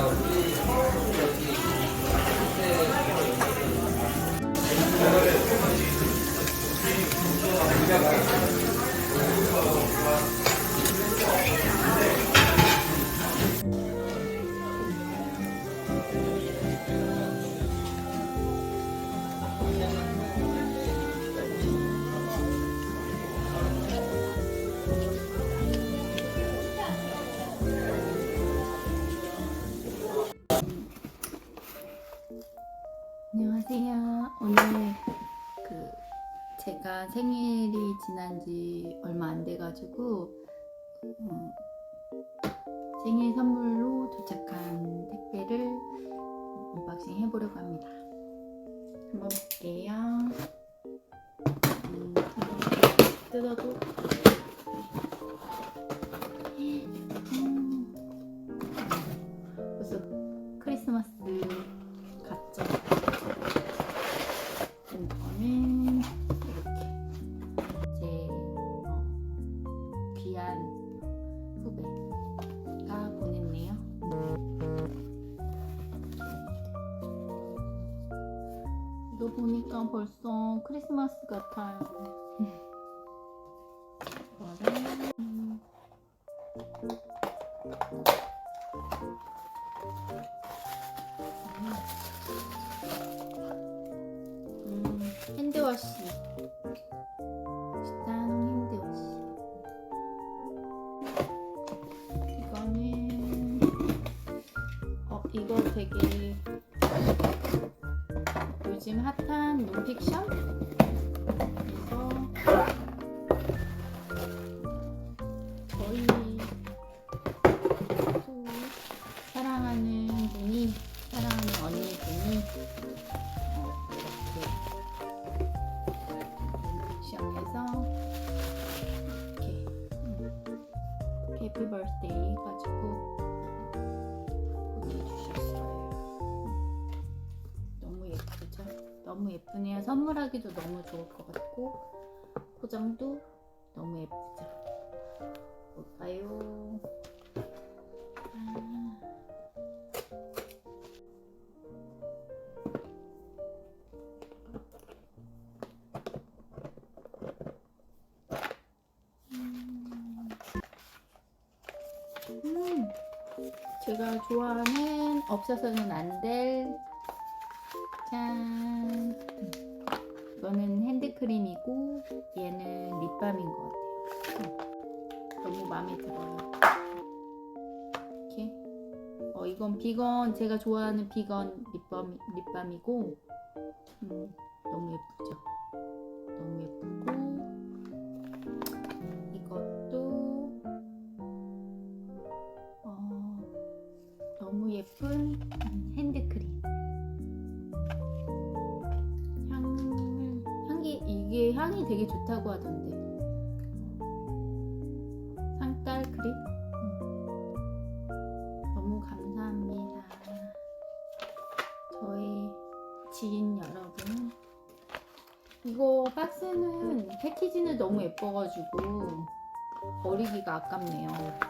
legal. 안녕하세요. 오늘 그 제가 생일이 지난 지 얼마 안 돼가지고 음, 생일 선물로 도착한 택배를 언박싱 해보려고 합니다. 한번 볼게요. 음, 뜯어도 보니까 벌써 크리스마스 같아요. 음, 음, 핸드워시. 일단 핸드워시. 이거는 어 이거 되게 요즘 핫한 논픽션. 그래서 저희 또 사랑하는 분이 사랑하는 언니 분이 어, 이렇게 시험에서 이렇게 음, 해피 버스데이 해가지고 너무 예쁘네요. 선물하기도 너무 좋을 것 같고 포장도 너무 예쁘죠? 볼까요? 아. 음, 제가 좋아하는 없어서는 안 될 짠. 이거는 핸드크림이고 얘는 립밤인 것 같아요. 음, 너무 마음에 들어요. 이렇게. 어, 이건 비건 제가 좋아하는 비건 립밤 립밤이고 음, 너무 예쁘죠. 너무 예쁘고 이것도 어, 너무 예쁜 이게 향이 되게 좋다고 하던데. 크림? 음. 너무 감사합니다. 저희 지인 여러분. 이거 박스는 패키지는 너무 예뻐가지고 버리기가 아깝네요.